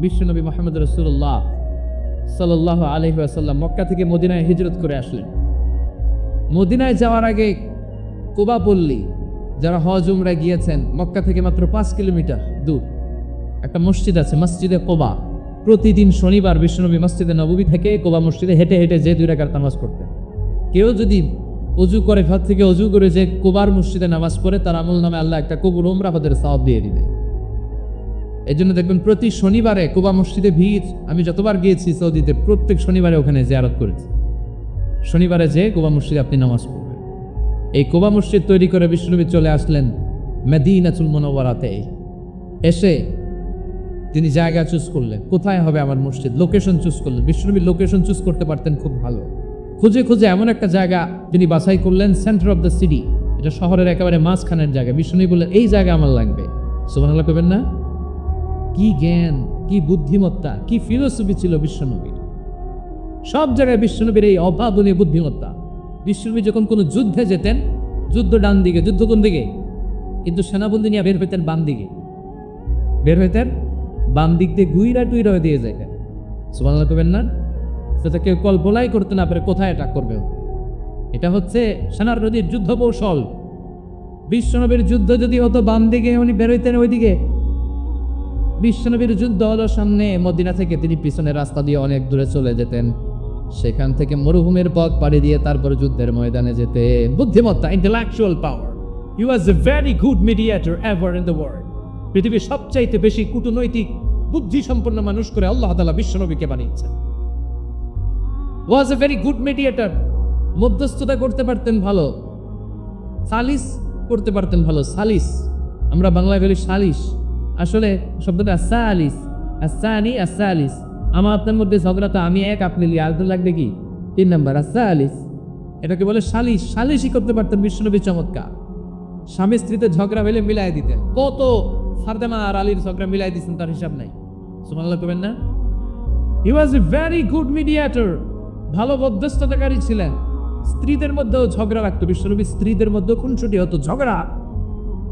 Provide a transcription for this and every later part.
বিশ্বনবী মোহাম্মদ রসুল্লাহ সাল্লাহ আলহি আসাল্লাম মক্কা থেকে মদিনায় হিজরত করে আসলেন। মদিনায় যাওয়ার আগে কোবা পল্লী, যারা হজ উমরা গিয়েছেন, মক্কা থেকে মাত্র পাঁচ কিলোমিটার দূর। একটা মসজিদ আছে, মসজিদে কোবা। প্রতিদিন শনিবার বিশ্বনবী মসজিদে নববী থেকে কোবা মসজিদে হেঁটে হেঁটে যে দুই রাকাত নামাজ পড়তেন। কেউ যদি অজু করে, ঘর থেকে অজু করে যে কোবার মসজিদে নামাজ পড়ে, তার আমল নামে আল্লাহ একটা কবুল উমরা হদের সাওয়াব দিয়ে দিবে। এই জন্য দেখবেন প্রতি শনিবারে কোবা মসজিদে ভিড়। আমি যতবার গিয়েছি সৌদিতে, প্রত্যেক শনিবারে ওখানে জিয়ারত করেছি। শনিবারে যে কোবা মসজিদে আপনি নামাজ পড়বেন। এই কোবা মসজিদ তৈরি করে বিষ্ণুনবী চলে আসলেন মেদিনাচুল মনোবরাতে এসে তিনি জায়গা চুজ করলেন। কোথায় হবে আমার মসজিদ? লোকেশন চুজ করলেন। বিষ্ণুনবী লোকেশন চুজ করতে পারতেন খুব ভালো। খুঁজে খুঁজে এমন একটা জায়গা তিনি বাছাই করলেন সেন্টার অফ দ্য সিটি এটা শহরের একেবারে মাঝখানের জায়গা। বিষ্ণুনবী বললেন, এই জায়গা আমার লাগবে। সুবাহ করবেন না? কি জ্ঞান, কি বুদ্ধিমত্তা, কি ফিলোসফি ছিল বিশ্বনবীর? সব জায়গায় বিশ্বনবীর এই অভাবনীয় বুদ্ধিমত্তা। বিশ্বনবী যখন কোনো যুদ্ধে যেতেন, যুদ্ধ ডান দিকে, যুদ্ধ কোন দিকে? কিন্তু সেনাবন্দি নিয়ে বের হইতেন বাম দিকে। বের হইতেন, বাম দিক দিয়ে গুইরা টুইরা হয়ে দিয়ে যায় সুবাংলা করবেন না? সেটা কেউ কল্পনাই করতে না পারে কোথায় অ্যাটাক করবে এটা হচ্ছে সেনার নদীর যুদ্ধ কৌশল। বিশ্বনবীর যুদ্ধ যদি হতো বাম দিকে, উনি বের হইতেন ওইদিকে। বিশ্বনবীর যুদ্ধ হলো সামনে। মদিনা থেকে তিনি পিছনের রাস্তা দিয়ে অনেক দূরে চলে যেতেন। সেখান থেকে মরুভূমির পথ পাড়ি দিয়ে তারপর যুদ্ধের ময়দানে যেতেন। বুদ্ধিমত্তা intellectual power you was a very good mediator ever in the world পৃথিবীর সবচাইতে বেশি কূটনৈতিক বুদ্ধি সম্পন্ন মানুষ করে আল্লাহ তালা বিশ্বনবীকে বানিয়েছেন। Was a very good mediator মধ্যস্থতা করতে পারতেন ভালো। সালিস করতে পারতেন ভালো। সালিস। আমরা বাংলায় বলি সালিস। আসলে শব্দটা সালিস আসানি আসালিস আমার আপনার মধ্যে ঝগড়া তো আমি এক, আপনি লিয়ে আলতো লাগবে কি? তিন নাম্বার আসালিস এটাকে বলে সালিস। সালিসই করতে পারতেন বিষ্ণুনবী চমৎকার। স্বামী স্ত্রীতে ঝগড়া হলে মিলাই দিতেন। কত ফারদামা আর আলীর ঝগড়া মিলাই দিচ্ছেন তার হিসাব নাই। সুমাল্লাহ করবেন না? He was a very good mediator ভালো মধ্যস্থতাকারী ছিলেন। স্ত্রীদের মধ্যেও ঝগড়া রাখতো বিশ্বনবী স্ত্রীদের মধ্যেও খুনসুটি হতো। ঝগড়া।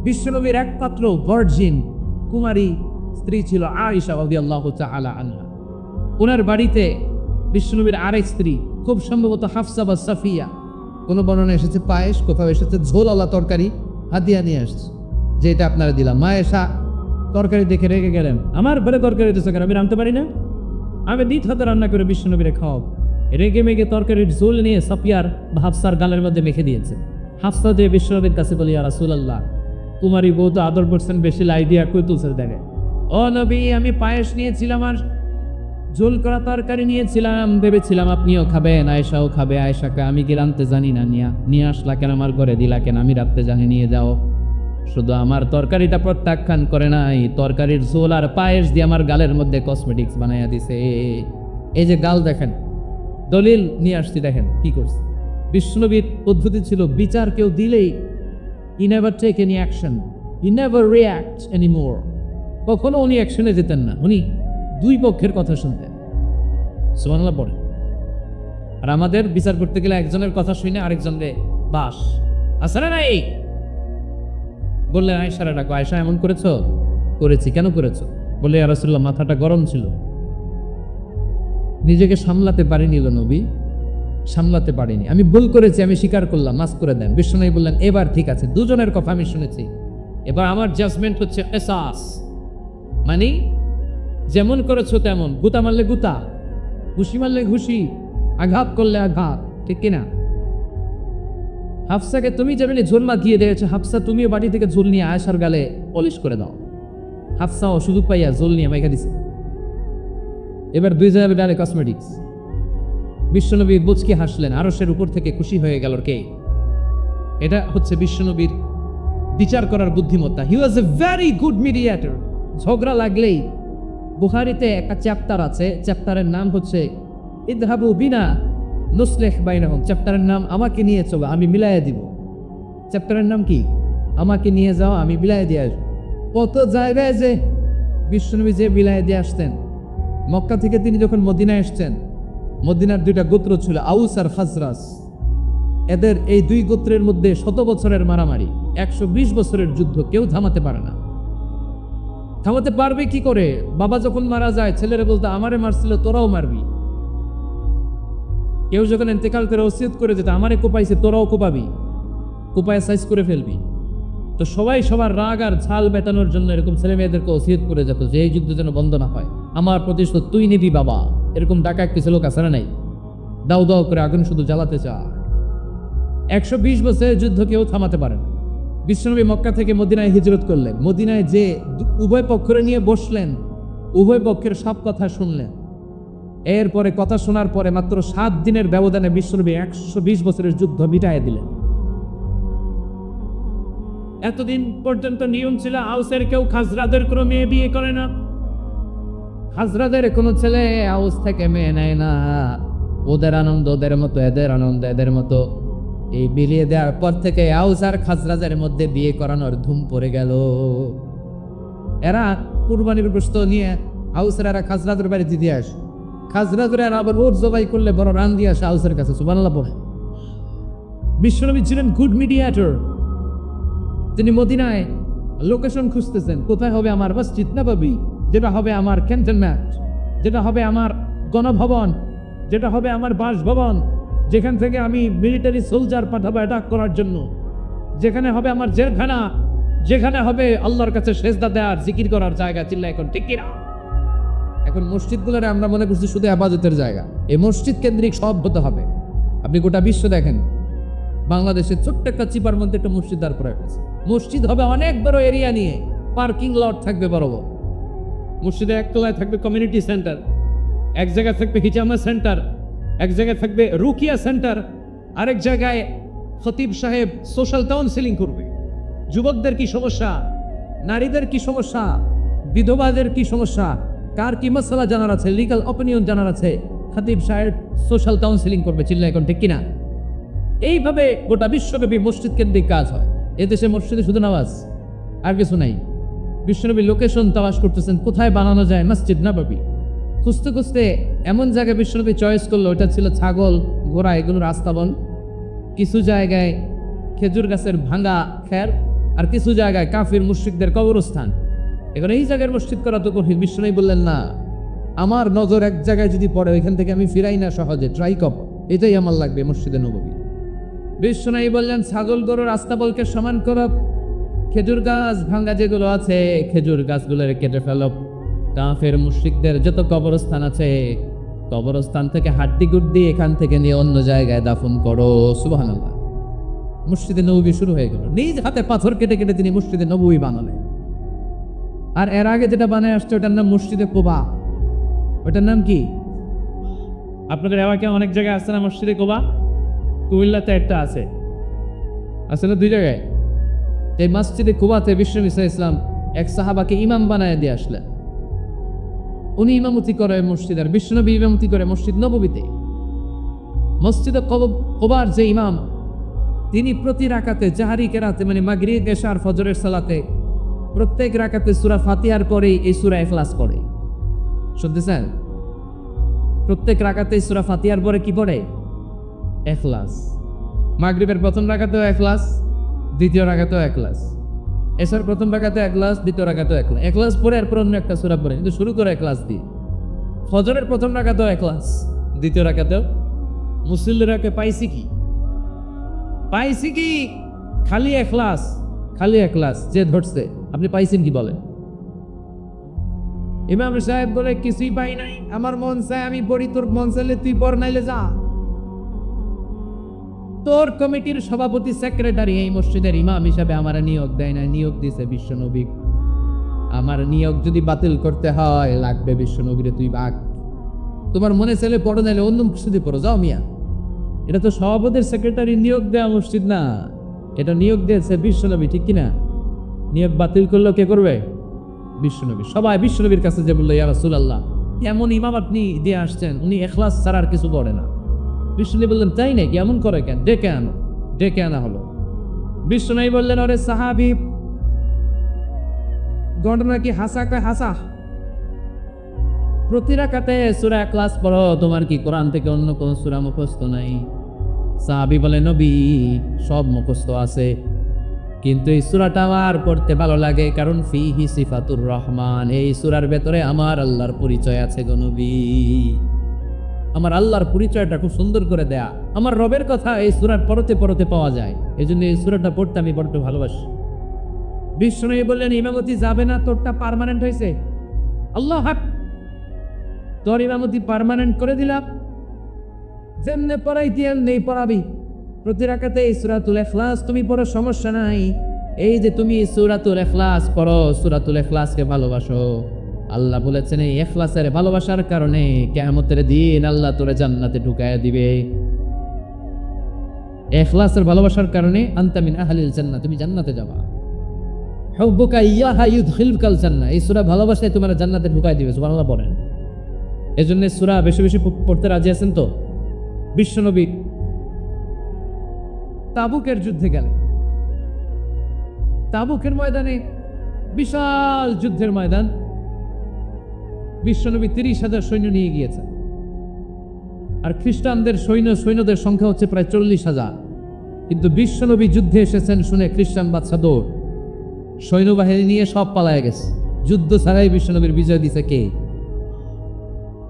বিশ্বনবীর একমাত্র ভার্জিন কুমারী স্ত্রী ছিল আয়েশা রাদিয়াল্লাহু তাআলা আনহা। ওনার বাড়িতে বিশ্বনবীর আরেক স্ত্রী, খুব সম্ভবত হাফসা বা সাফিয়া। কোনো বর্ণনা এসেছে? পায়েস, কোথাও এসেছে? ঝোল ঝোলওয়ালা তরকারি হাতিয়া নিয়ে আসছে। যে এটা আপনারা দিলাম। মা এসা তরকারি দেখে রেগে গেলেন। আমার ঘরে তরকারি দিতেছে কেন? আমি রাঁধতে পারি না? আমি দ্বিত হাতে রান্না করে বিশ্বনবীরে খাওয়াব। রেগে মেগে তরকারির ঝোল নিয়ে সাপিয়ার হাফসার গালের মধ্যে মেখে দিয়েছে। হাফসা যে বিশ্বনবীর কাছে বলি আর রাসুলাল্লাহ কুমারী বউ তো আদর করছেন, বেশি লাই দিয়া কই তুলছে দেখে। ও নবী, আমি পায়েস নিয়েছিলাম আর ঝোল করা তরকারি নিয়েছিলাম, ভেবেছিলাম আপনিও খাবেন, আয়েশাও খাবে, আয়েশাকে আমি কি রানতে জানি না, নিয়া, নিয়ে আসলা কেন, আমার ঘরে দিলা কেন, আমি রাখতে জানি, নিয়ে যাও। শুধু আমার তরকারিটা প্রত্যাখ্যান করে নাই, তরকারির ঝোল আর পায়েস দিয়ে আমার গালের মধ্যে কসমেটিক্স বানাইয়া দিছে। এই যে গাল দেখেন, দলিল নিয়ে আসছি দেখেন, কি করছে? বিষ্ণুবীর পদ্ধতি ছিল, বিচার কেউ দিলেই he never take any action he never react any more কখনো উনি অ্যাকশনে যেতেন না। উনি দুই পক্ষের কথা শুনতেন। সুমানাল্লাহ পড়ে আর আমাদের বিচার করতে গেলে একজনের কথা শুনে আরেকজনকে বাস। আসলে নাই বললেন আয়সারা ডাকো আয়সা, এমন করেছ? করেছি। কেন করেছ? বলে আরাসুল্লাহ মাথাটা গরম ছিল। নিজেকে সামলাতে পারিনি নবী। সামলাতে পারিনি। আমি ভুল করেছি, আমি স্বীকার করলাম মাস করে দেন। বিশ্বনবী বললেন, এবার ঠিক আছে, দুজনের কথা আমি শুনেছি। এবার আমার জাজমেন্ট হচ্ছে এসাস। মানে যেমন করেছ তেমন, গুতা মারলে গুতা, ঘুষি মারলে ঘুষি, আঘাত করলে আঘাত, ঠিক কিনা? হাফসাকে তুমি যেমনি ঝোল মাখিয়ে দিয়েছ, হাফসা তুমিও বাড়ি থেকে ঝোল নিয়ে আয়সার গালে পলিশ করে দাও। হাফসাও সুযোগ পাইয়া ঝোল নিয়ে মাইকা দিছে। এবার দুই জায়গায় ডালে কসমেটিক্স বিশ্বনবী বুচকি হাসলেন আরসের উপর থেকে খুশি হয়ে গেল কে? এটা হচ্ছে বিশ্বনবীর বিচার করার বুদ্ধিমত্তা। He was a very good mediator ঝগড়া লাগলেই। বুখারিতে একটা চ্যাপ্টার আছে, চ্যাপ্টারের নাম হচ্ছে ইদহাবু বিনা নুসলেখ বাইনাহুম। চ্যাপ্টারের নাম, আমাকে নিয়ে চলো, আমি মিলাইয়া দিব। চ্যাপ্টারের নাম কি? আমাকে নিয়ে যাও, আমি মিলাইয়া দিয়ে আসব। কত জায়গায় যে বিশ্বনবী যে মিলাইয়া দিয়ে আসতেন। মক্কা থেকে তিনি যখন মদিনায় এসছেন মদিনার দুইটা গোত্র ছিল আউস আর খাজরাস। এদের এই দুই গোত্রের মধ্যে শত বছরের মারামারি, একশো বিশ বছরের যুদ্ধ কেউ থামাতে পারে না। থামাতে পারবে কি করে? বাবা যখন মারা যায়, ছেলেরা বলতো, আমারে মারছিল, তোরাও মারবি। কেউ যখন এতেকাল করে ওসিয়ত করে যেত আমারে কোপাইছে, তোরাও কোপাবি। কোপায় সাইজ করে ফেলবি। তো সবাই সবার রাগ আর ঝাল মেটানোর জন্য এরকম ছেলে মেয়েদেরকে ওসিয়ত করে যেত যে, এই যুদ্ধ যেন বন্ধ না হয়। আমার প্রতিশোধ তুই নিবি, বাবা। এরকম ডাকা কিছু লোক আছে নাই? দাও দাও করে আগুন শুধু জ্বালাতে চায়। একশো বিশ বছরের যুদ্ধ কেউ থামাতে পারে না। বিশ্বনবী মক্কা থেকে মদিনায় হিজরত করলেন। মদিনায় যে উভয় পক্ষরে নিয়ে বসলেন, উভয় পক্ষের সব কথা শুনলেন। এরপরে কথা শোনার পরে মাত্র সাত দিনের ব্যবধানে বিশ্বনবী একশো বিশ বছরের যুদ্ধ মিটায় দিলেন। এতদিন পর্যন্ত নিয়ম ছিল, আউসের কেউ খাজরাদের কোনো মেয়ে বিয়ে করে না। হাজরাদের কোনো ছেলে আউস থেকে মেয়ে নেয় না। ওদের আনন্দ, ওদের মতো, এদের আনন্দ, এদের মতো। এই বিলিয়ে দেওয়ার পর থেকে আউস আর খাজরাজের মধ্যে বিয়ে করানোর ধুম পড়ে গেল। এরা কুরবানির গোস্ত নিয়ে আউসের এরা খাজরাদের বাড়িতে দিয়ে আসে। খাজরাদের এরা আবার ওর জবাই করলে বড় রান দিয়ে আসে আউসের কাছে সুবানাল্লাহ পড়ে বিশ্বনবী ছিলেন গুড মিডিয়েটর তিনি মদিনায় লোকেশন খুঁজতেছেন, কোথায় হবে আমার বাস মসজিদ নববী যেটা হবে আমার ক্যান্টনমেন্ট যেটা হবে আমার গণভবন, যেটা হবে আমার বাসভবন, যেখান থেকে আমি মিলিটারি সোলজার পাঠাবো অ্যাটাক করার জন্য। যেখানে হবে আমার জেলখানা, যেখানে হবে আল্লাহর কাছে সেজদা দেওয়ার, জিকির করার জায়গা চিল্লা এখন, ঠিক কিনা? এখন মসজিদগুলোরে আমরা মনে করছি শুধু আবাদতের জায়গা। এই মসজিদ কেন্দ্রিক সব হতে হবে। আপনি গোটা বিশ্ব দেখেন। বাংলাদেশের ছোট্ট একটা চিপার মধ্যে একটা মসজিদ দাঁড় করা হয়েছে মসজিদ হবে অনেক বড় এরিয়া নিয়ে। পার্কিং লট থাকবে বড় বড় মসজিদের একতলায় থাকবে কমিউনিটি সেন্টার এক জায়গায় থাকবে হিজামা সেন্টার এক জায়গায় থাকবে রুকিয়া সেন্টার আরেক জায়গায় খতিব সাহেব সোশ্যাল কাউন্সিলিং করবে। যুবকদের কি সমস্যা? নারীদের কি সমস্যা? বিধবাদের কি সমস্যা? কার কি মশলা জানার আছে? লিগাল অপিনিয়ন জানার আছে? খতিব সাহেব সোশ্যাল কাউন্সিলিং করবে চিল্লা এখন, ঠিক কিনা? এইভাবে গোটা বিশ্বব্যাপী মসজিদ কেন্দ্রিক কাজ হয়। এদেশে মসজিদে শুধু নামাজ, আর কিছু নাই। বিশ্বনবী লোকেশন তালাশ করতেছেন, কোথায় বানানো যায় মসজিদ নববী। খুঁজতে খুঁজতে এমন জায়গায় বিশ্বনবী চয়েস করল ওটা ছিল ছাগল, ঘোড়া, এগুলো রাস্তাবন কিছু জায়গায় খেজুর গাছের ভাঙা খের, আর কিছু জায়গায় কাফির মুশ্রিকদের কবরস্থান। এখন এই জায়গার মসজিদ করা তো কঠিন। বিশ্বনবী বললেন, না, আমার নজর এক জায়গায় যদি পড়ে, ওইখান থেকে আমি ফিরাই না সহজে ট্রাই কপ এটাই আমার লাগবে মসজিদে নবী বিশ্বনাই বললেন, ছাগল গরু রাস্তা বলকে সমান করো খেজুর গাছ ভাঙ্গা যেগুলো আছে খেজুর গাছগুলোর কেটে ফেলো। কাফের মুশ্রিকদের যত কবরস্থান আছে কবরস্থান থেকে হাড্ডি গুড্ডি এখান থেকে নিয়ে অন্য জায়গায় দাফন করো। সুবহানাল্লাহ। মসজিদে নবী শুরু হয়ে গেল। নিজ হাতে পাথর কেটে কেটে তিনি মসজিদে নবী বানালেন। আর এর আগে যেটা বানায় আসছে ওটার নাম মসজিদে কোবা। ওটার নাম কি? আপনাদের এলাকায় অনেক জায়গায় আসছে না মসজিদে কোবা? কুমিল্লাতে একটা আছে। আছে না দুই জায়গায়? এই মসজিদে কুবাতে সাল্লাল্লাহু আলাইহি ইসলাম এক সাহাবাকে ইমাম বানায় দিয়ে আসলেন। উনি ইমামতি করে মসজিদ আর বিশ্বনবী ইমামতি করে মসজিদ নববীতে। মসজিদে কব- কোবার যে ইমাম, তিনি প্রতি রাকাতে জাহারি কেরাতে মানে মাগরিব, এশার, ফজরের সালাতে প্রত্যেক রাকাতে সুরা ফাতিহার পরেই এই সুরা এখলাস পড়ে। শুনতেছেন? প্রত্যেক রাকাতে সুরা ফাতিহার পরে কি পড়ে? এখলাস মাগরিবের প্রথম রাখাতেও এখলাস দ্বিতীয় রাখাতেও এখলাস এসার প্রথম রাখাতে একলাস দ্বিতীয় রাখাতেও একলাস একলাস পরে এরপর অন্য একটা সুরা পড়ে কিন্তু শুরু করে একলাস দিয়ে। ফজরের প্রথম রাখাতেও একলাস দ্বিতীয় রাখাতেও। মুসলিমরাকে পাইছি কি? পাইছি কি? খালি একলাস খালি একলাস যে ধরছে, আপনি পাইছেন কি বলেন? ইমাম সাহেব বলে, কিছুই পাই নাই, আমার মন চায় আমি পড়ি, তোর মন চাইলে তুই পড়, নাইলে যা। তোর কমিটির সভাপতি সেক্রেটারি এই মসজিদের ইমাম হিসাবে আমার নিয়োগ দেয় না নিয়োগ দিছে বিশ্বনবী। আমার নিয়োগ যদি বাতিল করতে হয়, লাগবে বিশ্বনবীরে তুই বাঘ তোমার মনে ছেলে পড়ো নাইলে অন্য মসজিদে পড়ো, যাও মিয়া। এটা তো সভাপতির সেক্রেটারি নিয়োগ দেওয়া মসজিদ না। এটা নিয়োগ দিয়েছে বিশ্বনবী, ঠিক কিনা? নিয়োগ বাতিল করল কে করবে? বিশ্বনবী। সবাই বিশ্বনবীর কাছে যে বলল, ইয়া রাসূলুল্লাহ। এমন ইমাম আপনি দিয়ে আসছেন, উনি এখলাস ছাড়া আর কিছু পড়ে না। বিষ্ণু বললেন, তাই নাকি? এমন করে কেন? ডেকে আনো, ডেকে আনা হলো। বিষ্ণু বললেন ওরে সাহাবি, ঘটনা কি হাসা কয় হাসা? প্রতি রাকাতে সুরা ক্লাস পড়ো, তোমার কি কোরআন থেকে অন্য কোন সুরা মুখস্থ নাই? সাহাবি বলে, নবী, সব মুখস্থ আছে। কিন্তু এই সুরাটা আমার পড়তে ভালো লাগে, কারণ ফিহি সিফাতুর রহমান, এই সুরার ভেতরে আমার আল্লাহর পরিচয় আছে গনবী আমার আল্লাহর পরিচয়টা খুব সুন্দর করে দেয়া। আমার রবের কথা এই সুরার পরতে পরতে পাওয়া যায়। এই জন্য এই সুরাটা পড়তে আমি বড্ড ভালোবাসি। বিষ্ণু বললেন, ইমামতি যাবে না, তোরটা পার্মানেন্ট হয়েছে। আল্লাহ হাক। তোর ইমামতি পার্মানেন্ট করে দিলাম। যেমনে পড়াই পড়াইতি নেই পড়াবি। প্রতি রাখাতে এই সুরাতুল এখলাস তুমি পড়ো, সমস্যা নাই। এই যে তুমি সুরাতুল এখলাস পড়ো, সুরাতুল এখলাসকে ভালোবাসো। আল্লাহ বলেছেন, এই এখলাসের ভালোবাসার কারণে কেয়ামতের দিন আল্লাহ তোরে জান্নাতে ঢুকায় দিবে। এখলাসের ভালোবাসার কারণে আন্তামিন আহলিল জান্নাত তুমি জান্নাতে যাবা। হুব্বুকা ইয়াহা ইউদখিলুকাল জান্নাহ, এই সূরা ভালোবাসায় তোমার জান্নাতে ঢুকায় দিবে, সুবহানাল্লাহ পড়েন এজন্য সূরা বেশি বেশি পড়তে রাজি আছেন তো? বিশ্বনবী তাবুকের যুদ্ধে গেলেন। তাবুকের ময়দানে বিশাল যুদ্ধের ময়দান। বিশ্বনবী তিরিশ হাজার সৈন্য নিয়ে গিয়েছেন আর খ্রিস্টানদের সৈন্য, সৈন্যদের সংখ্যা হচ্ছে প্রায় চল্লিশ হাজার। কিন্তু বিশ্বনবী যুদ্ধে এসেছেন শুনে খ্রিস্টান বাদশা দৌড়। সৈন্যবাহিনী নিয়ে সব পালায় গেছে। যুদ্ধ ছাড়াই বিশ্বনবীর বিজয় দিছে কে?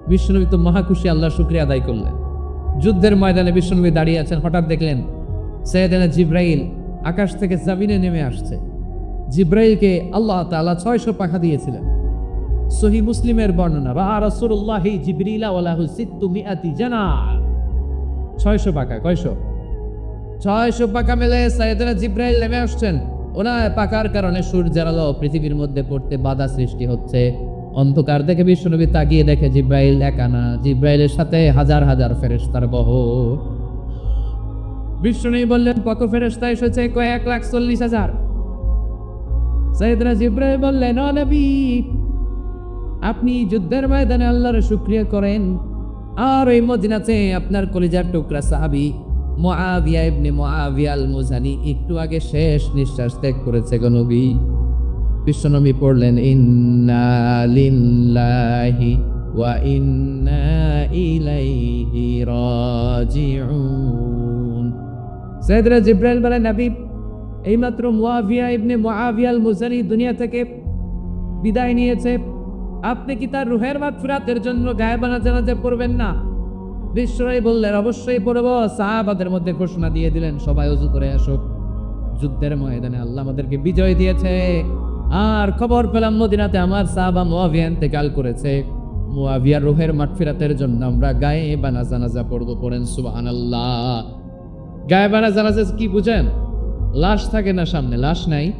বিশ্বনবী তো মহাখুশি আল্লাহ শুক্রিয়া আদায় করলেন। যুদ্ধের ময়দানে বিশ্বনবী দাঁড়িয়ে আছেন, হঠাৎ দেখলেন সৈয়দানা জিব্রাইল আকাশ থেকে জামিনে নেমে আসছে। জিব্রাইলকে আল্লাহ তাআলা ছয়শো পাখা দিয়েছিলেন। সহি মুসলিমের বর্ণনা, বা রাসূলুল্লাহি জিবরিলা মিআতি জানাহ ছয়শো পাকা, কয়শো? ছয়শো পাকা মেলে সাইয়েদনা জিব্রাইল নেমে আসছেন। ওনার পাকার কারণে সূর্যের আলো পৃথিবীর মধ্যে পড়তে বাধা সৃষ্টি হচ্ছে। অন্ধকার দেখে বিশ্বনবী তাকিয়ে দেখে জিব্রাইল একানা জিব্রাইলের সাথে হাজার হাজার ফেরেস্তার বহ বিশ্বনবী বললেন কত ফেরেশতা এসেছে কয়েক লাখ চল্লিশ হাজার। সাইদরা জিব্রাইল বললেন, ও নবী আপনি যুদ্ধের ময়দানে আল্লাহর শুক্রিয়া করেন। আর ওই মদিনাতে আপনার কলিজার টুকরা সাহাবি মুআবিয়া ইবনে মুআবিয়া আল মুজানি একটু আগে শেষ নিঃশ্বাস ত্যাগ করেছে গো নবী। বিশ্বনবী পড়লেন, ইন্না লিল্লাহি ওয়া ইন্না ইলাইহি রাজিউন। সাইয়েদনা জিব্রাইল বলেন নবী এইমাত্র মুআবিয়া ইবনে মুআবিয়া আল মুজানি দুনিয়া থেকে বিদায় নিয়েছে। আপনি কি তার রুহের মাগফিরাতের জন্য গায়েবানা জানাজা পড়বেন না? বিশ্বরাই বললেন, অবশ্যই পড়ব। সাহাবাদের মধ্যে ঘোষণা দিয়ে দিলেন, সবাই উজু করে আসুক। যুদ্ধের ময়দানে আল্লাহ আমাদেরকে বিজয় দিয়েছে। আর খবর পেলাম, মদিনাতে আমার সাহাবা মুয়াবিয়া ইন্তেকাল করেছে। মুয়াবিয়ার রুহের মাগফিরাতের জন্য আমরা গায়ে বানা জানাজা পড়ব পড়েন, সুবহানাল্লাহ। গায়ে বানা জানাজা কি বুঝেন? লাশ থাকে না সামনে, লাশ নাই।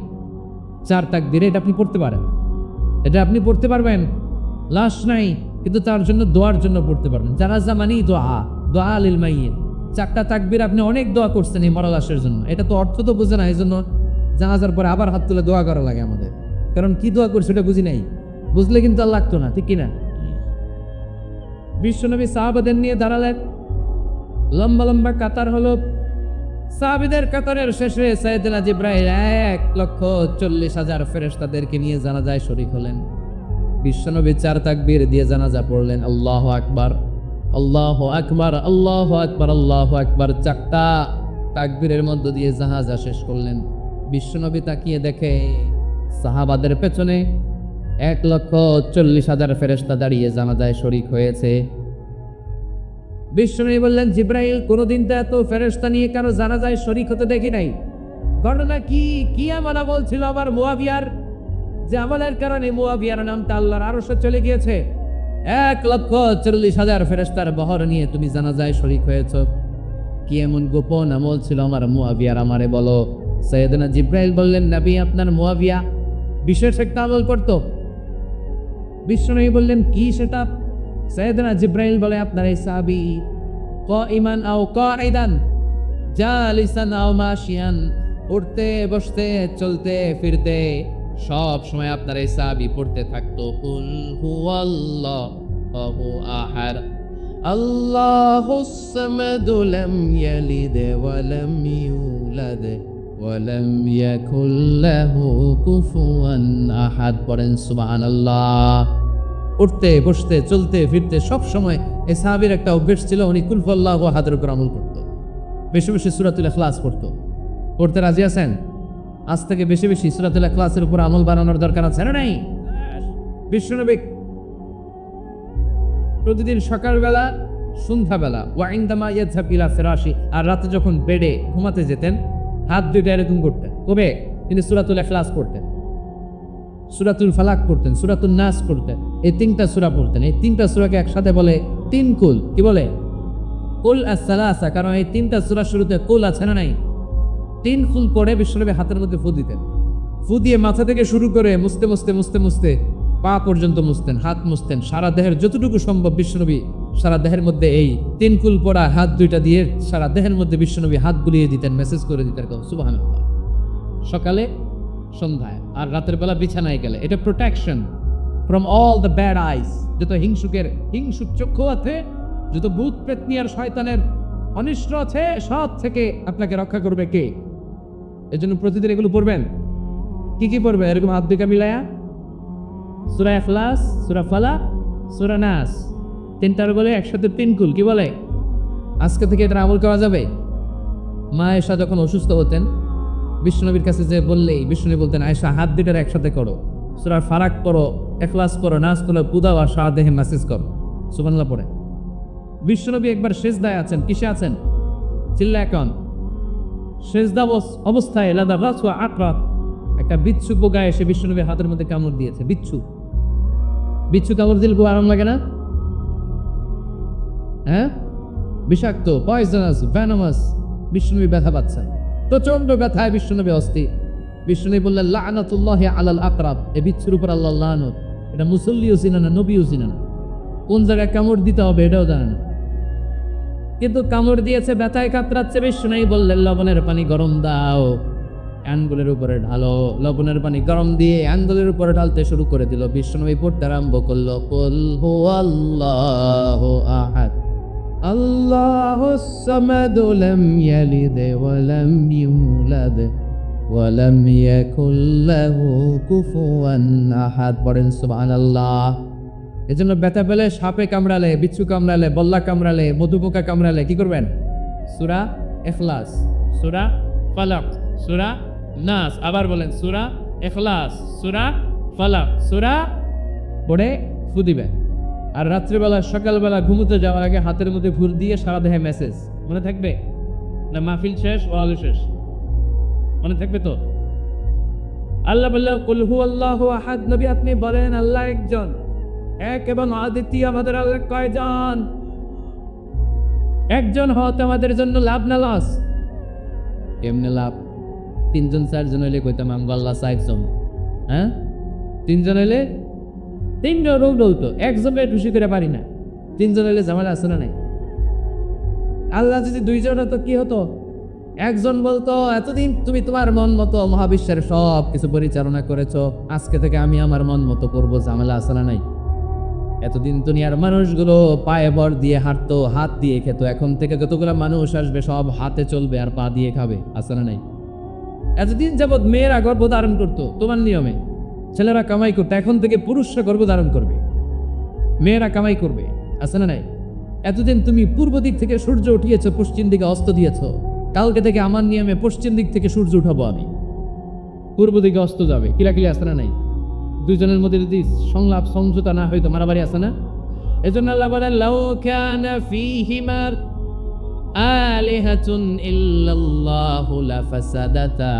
চার তাক দিলে এটা আপনি পড়তে পারেন। এটা আপনি পড়তে পারবেন। লাশ নাই, কিন্তু তার জন্য দোয়ার জন্য পড়তে পারবেন। জানাজা মানেই দোয়া দোয়া আলিল মাইয়ে চারটা তাকবির আপনি অনেক দোয়া করছেন এই মরা লাশের জন্য। এটা তো অর্থ তো বুঝে না এই জন্য জানাজার পরে আবার হাত তুলে দোয়া করা লাগে আমাদের। কারণ কি দোয়া করছে এটা বুঝি নাই। বুঝলে কিন্তু আর লাগতো না, ঠিক কিনা? বিশ্বনবী সাহাবাদের নিয়ে দাঁড়ালেন। লম্বা লম্বা কাতার হলো সাহাবিদের কাতারের শেষে সাইয়েদনা জিব্রাইল এক লক্ষ চল্লিশ হাজার ফেরেশতাদেরকে নিয়ে জানাজায় শরীক হলেন। বিশ্বনবী চার তাকবীর দিয়ে জানাজা পড়লেন, আল্লাহ আকবার আল্লাহ আকবার আল্লাহ আকবার আল্লাহ আকবার। চারটা তাকবীরের মধ্য দিয়ে জাহাজা শেষ করলেন। বিশ্বনবী তাকিয়ে দেখে সাহাবাদের পেছনে এক লক্ষ চল্লিশ হাজার ফেরেশতা দাঁড়িয়ে জানাজায় শরিক হয়েছে। বিশ্বনবী বললেন, জিব্রাইল, কোনোদিন তো এত ফেরেশতা নিয়ে কারও জানা যায় শরিক হতে দেখি নাই। ঘটনা কি? কি আমারা বলছিল আবার মুয়াবিয়ার? যে আমলের কারণে মুয়াবিয়ার নামটা আল্লাহর আরশে চলে গিয়েছে। এক লক্ষ চল্লিশ হাজার ফেরেশতার বহর নিয়ে তুমি জানা যায় শরিক হয়েছ। কি এমন গোপন আমল ছিল আমার মুয়াবিয়ার? আমারে বলো। সৈয়দনা জিব্রাইল বললেন, নবী আপনার মুয়াবিয়া বিশেষ একটা আমল করতো? বিশ্বনবী বললেন, কি সেটা? সৈয়দনা জিব্রাইল বলে, আপনার এই সাহাবি ইমান আও কাইদান জালিসান আও মাশিয়ান উঠতে বসতে, চলতে, ফিরতে, সব সময় আপনার এই সাহাবি পড়তে থাকতো। কুল হুয়াল্লাহু আহাদ আল্লাহুস সামাদু লাম ইয়ালিদ ওয়া লাম ইউলাদ ওয়া লাম ইয়াকুল লাহু কুফুয়ান আহাদ। পড়েন সুবহানাল্লাহ। উঠতে, বসতে, চলতে, ফিরতে সব সময় এই সাহাবির একটা অভ্যেস ছিল, উনি কুলফল্লাহ হাতের উপর আমল করতো। বেশি বেশি সুরাতুল ইখলাস পড়তো। পড়তে রাজি আছেন? আজ থেকে বেশি বেশি সুরাতুল ক্লাসের উপর আমল বানানোর দরকার আছে না নাই? বিশ্বনবী, প্রতিদিন সকালবেলা, সন্ধ্যাবেলা ওয়াইন্দামা ইয়াজহাব ইলা ফিরাশি, আর রাতে যখন বেডে ঘুমাতে যেতেন, হাত দুইটা এরকম করতেন। কবে? তিনি সুরাতুল ইখলাস করতেন সুরাতুল ফালাক করতেন সুরাতুল নাস করতেন এই তিনটা সুরা পড়তেন। এই তিনটা সুরাকে একসাথে বলে তিন কুল। কি বলে? কুল আসা কারণ এই তিনটা সুরা শুরুতে কুল আছে না নাই? তিন কুল পরে বিশ্বনবী হাতের মধ্যে ফু দিতেন। ফু দিয়ে মাথা থেকে শুরু করে মুছতে মুছতে মুছতে মুছতে পা পর্যন্ত মুছতেন, হাত মুছতেন। সারা দেহের যতটুকু সম্ভব বিশ্বনবী সারা দেহের মধ্যে এই তিন কুল পড়া হাত দুইটা দিয়ে সারা দেহের মধ্যে বিশ্বনবী হাত বুলিয়ে দিতেন মেসেজ করে দিতেন। সুবাহ সকালে সন্ধ্যায়, আর রাতের বেলা বিছানায় গেলে। এটা protection from all the bad eyes যত হিংসুকের, হিংসুক চক্ষু আছে, যত ভূত পেতনি আর শয়তানের অনিষ্ট আছে, সব থেকে আপনাকে রক্ষা করবে কে? এজন্য প্রতিদিন এগুলো পড়বেন। কি কি পড়বে? এরকম দুইটা মিলায়া? সুরা এখলাস সুরা ফালা, সুরা নাস। তিনটার বলে একসাথে তিন কুল, কি বলে? আজকে থেকে এটা আমল করা যাবে? মা এসা যখন অসুস্থ হতেন বিষ্ণুনবীর কাছে যে বললেই, বিষ্ণুনবী বলতেন আয়সা হাত দুটার একসাথে করো। সুরার ফারাক করো এখলাস করো নাচ করো, পুদাও আর শাহ দেহে মেসেজ করো। সুবান্লা পড়ে। বিষ্ণুনবী একবার শেষ দায় আছেন। কিসে আছেন? চিল্লা এখন শেষদা অবস্থায় এলাদা রাসুয়া আকরাত একটা বিচ্ছু পোকা এসে বিষ্ণুনবীর হাতের মধ্যে কামড় দিয়েছে। বিচ্ছু বিচ্ছু কামড় দিলে আরাম লাগে না? হ্যাঁ? বিষাক্ত পয়জনাস ভ্যানামাস বিষ্ণুনবী ব্যথা পাচ্ছেন প্রচণ্ড ব্যথায় বিষ্ণুনবী অস্থি। বিষ্ণুনবী বললেন, লানাতুল্লাহ আলাল আকরাব। এ বিচ্ছুর উপর আল্লাহ লানত। এটা মুসল্লিও চিনে না, নবীও চিনে না। কোন জায়গায় কামড় দিতে হবে এটাও জানে না। কিন্তু কামড় দিয়েছে, ব্যথায় কাতরাচ্ছে বিষ্ণুই বললেন, লবণের পানি গরম দাও। আঙ্গুলের উপরে ঢালো, লবণের পানি গরম দিয়ে আঙ্গুলের উপরে ঢালতে শুরু করে দিল। বিষ্ণুনবী পড়তে আরম্ভ করল, কুল হু আল্লাহ আহাদ। লাম ইয়ালিদ ওয়া লাম ইউলাদ ওয়া লাম ইয়াকুল লাহু কুফুয়ান আহাদ পড়েন সুবহানাল্লাহ। এজন্য ব্যথা পেলে সাপে কামড়ালে, বিচ্ছু কামড়ালে, বল্লা কামড়ালে, মধুপোকা কামড়ালে কি করবেন? সুরা এখলাস সুরা ফালাক, সুরা নাস। আবার বলেন, সুরা এখলাস সুরা ফালাক, সুরা পড়ে ফু দিবেন। আর রাত্রেবেলা, সকালবেলা ঘুমোতে যাওয়ার আগে হাতের মধ্যে ফুল দিয়ে সারা দেহে মেসেজ মনে থাকবে? না, মাহফিল শেষ ও আলু শেষ? মনে থাকবে তো? আল্লাহ বললাহ কুলহু আল্লাহ আহাদ। নবী আপনি বলেন, আল্লাহ একজন। এক এবং অদ্বিতীয় আমাদের আল্লাহ কয়জন? একজন হতে আমাদের জন্য লাভ না লস এমনি লাভ? তিনজন, চারজন হইলে কইতাম আমি আল্লাহ চারজন। হ্যাঁ? তিনজন হইলে তিনজন রোগ তো একজনের খুশি করে পারি না। তিনজন হইলে ঝামেলা আছে না নাই? আল্লাহ যদি দুইজন হতো কি হতো? একজন বলতো, এতদিন তুমি তোমার মন মতো মহাবিশ্বের সব কিছু পরিচালনা করেছ, আজকে থেকে আমি আমার মন মতো করব, ঝামেলা আছে না নাই? এতদিন দুনিয়ার মানুষগুলো পায়ে বর দিয়ে হাঁটতো, হাত দিয়ে খেত, এখন থেকে যতগুলো মানুষ আসবে, সব হাতে চলবে আর পা দিয়ে খাবে, আছে না নাই? এতদিন যাবৎ মেয়েরা গর্ভ ধারণ করতো, তোমার নিয়মে? ছেলেরা কামাই করতো, এখন থেকে পুরুষরা গর্ভ ধারণ করবে। মেয়েরা কামাই করবে, আছে না নাই? এতদিন তুমি পূর্ব দিক থেকে সূর্য উঠিয়েছ, পশ্চিম দিকে অস্ত দিয়েছ। কালকে থেকে আমার নিয়মে পশ্চিম দিক থেকে সূর্য উঠাবো আমি। পূর্ব দিকে অস্ত যাবে, কিলাকিলি আছে না নাই? দুজনের মধ্যে যদি সংলাপ, সমঝোতা না হয়তো মারামারি আসে না? এজন্য আল্লাহ বলেন, লাউ কানা ফীহিমা আলিহাতুন ইল্লাল্লাহু লাফাসাদাতা।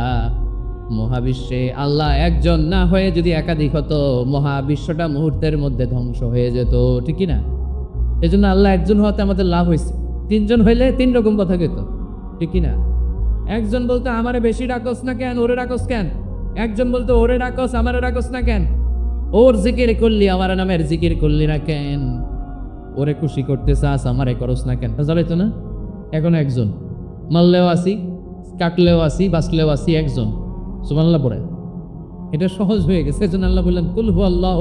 মহাবিশ্বে আল্লাহ একজন না হয়ে যদি একাধিক হতো, মহাবিশ্বটা মুহূর্তের মধ্যে ধ্বংস হয়ে যেত, ঠিক কি না এজন্য আল্লাহ একজন হওয়াতে আমাদের লাভ হয়েছে। তিনজন হইলে তিন রকম কথা কইতো, ঠিক না একজন বলতো, আমারে বেশি ডাকস না কেন, ওরে ডাকস কেন? একজন বলতো, ওরে ডাকস, আমারে ডাকস না কেন? ওর জিকির করলি, আমার নামের জিকির করলি না কেন? ওরে খুশি করতে চাস, আমারে করস না কেন? জ্বালাইতো না? এখন একজন, মারলেও আসি, কাটলেও আসি, বাঁচলেও আসি, একজন। সুমাল্লা পড়ে। এটা সহজ হয়ে গেছে, এজন্য আল্লাহ বললেন কুলহু আল্লাহ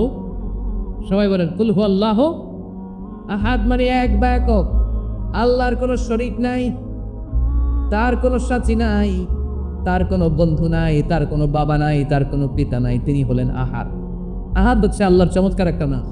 সবাই বলেন কুলহু আল্লাহ আহাদ মানে এক বা একক। আল্লাহর কোনো শরিক নাই, তার কোনো সাথী নাই, তার কোনো বন্ধু নাই, তার কোনো বাবা নাই, তার কোনো পিতা নাই, তিনি হলেন আহাদ। আহাদ হচ্ছে আল্লাহর চমৎকার একটা নাম।